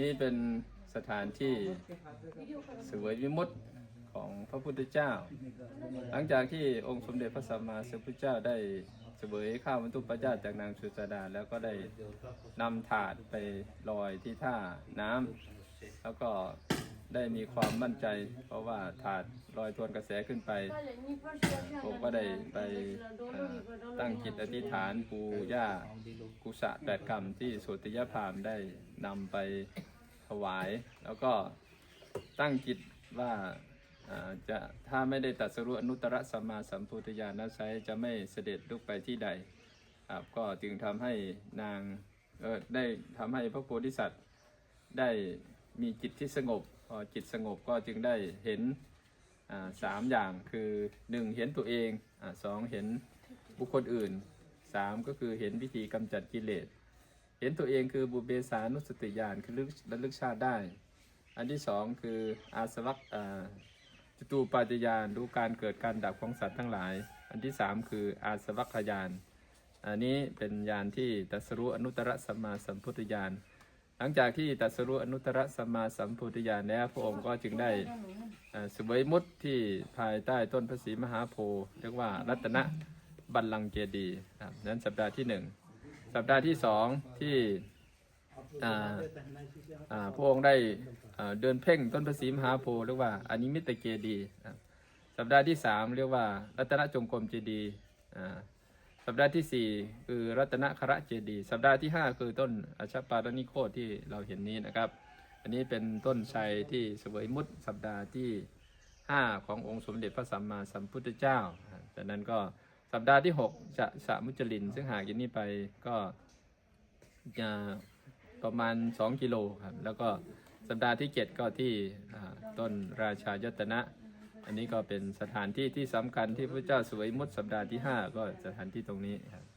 นี่เป็นสถานที่เสวยวิมุตติของพระพุทธเจ้า หลังจากที่องค์สมเด็จพระสัมมาสัมพุทธเจ้าได้เสวยข้าวบรรทุปญาตจากนางสุสดาแล้วก็ได้นำถาดไปลอยที่ท่าน้ำแล้วก็ ได้มีความมั่นใจ เพราะว่าถาดลอยทวนกระแสขึ้นไป ผมก็ได้ไปตั้งจิตอธิษฐานปูย่ากุสะแปดกรรมที่สุติยพามได้นำไปถวาย แล้วก็ตั้งจิตว่าจะถ้าไม่ได้ตัดสรุอนุตตรสัมมาสัมพุทธญาณใช้จะไม่เสด็จลุกไปที่ใดครับก็จึงทำให้นางได้ทำให้พระโพธิสัตว์ได้มีจิตที่สงบ จิตสงบก็จึงได้เห็นสามอย่างคือหนึ่งเห็นตัวเองอสองเห็นบุคคลอื่นสามก็คือเห็นวิธีกำจัดกิเลส เห็นตัวเองคือบุเบสานุสติญาณคือลึกระลึกชาติได้ อันที่สองคืออาสวัคจตูปาจยานรู้การเกิดการดับของสัตว์ทั้งหลาย อันที่สามคืออาสวัคยานอันนี้เป็นญาณที่ตัสรู้อนุตตรสัมมาสัมพุทธญาณ ลังจากที่ตรัสรู้อนุตตรสัมมาสัมพุทธญาณแล้วพระองค์ก็จึงได้สวยมุดที่ภายใต้ต้นพระศรีมหาโพธิ์เรียกว่ารัตนบัลลังก์เจดีครับนั้นสัปดาห์ที่หนึ่งสัปดาห์ที่สองที่พระองค์ได้เดินเพ่งต้นพระศรีมหาโพธิ์เรียกว่าอนิมิตเจดีสัปดาห์ที่สามเรียกว่ารัตนจงกรมเจดี สัปดาห์ที่สี่คือรัตนคระเจดีสัปดาห์ที่ห้าคือต้นอชปาตนิโคตที่เราเห็นนี้นะครับ อันนี้เป็นต้นชัยที่เสวยมุดสัปดาห์ที่ 5 ขององค์สมเด็จพระสัมมาสัมพุทธเจ้า จากนั้นก็สัปดาห์ที่ 6 จะสะมุจลิน ซึ่งหากจากนี้ไปก็จะประมาณ 2 กิโลครับ แล้วก็สัปดาห์ที่ 7 ก็ที่ต้นราชายตนะ อันนี้ก็เป็นสถานที่ที่สำคัญที่พระเจ้าสวยมุดสัปดาห์ที่ 5 ก็สถานที่ตรงนี้ครับ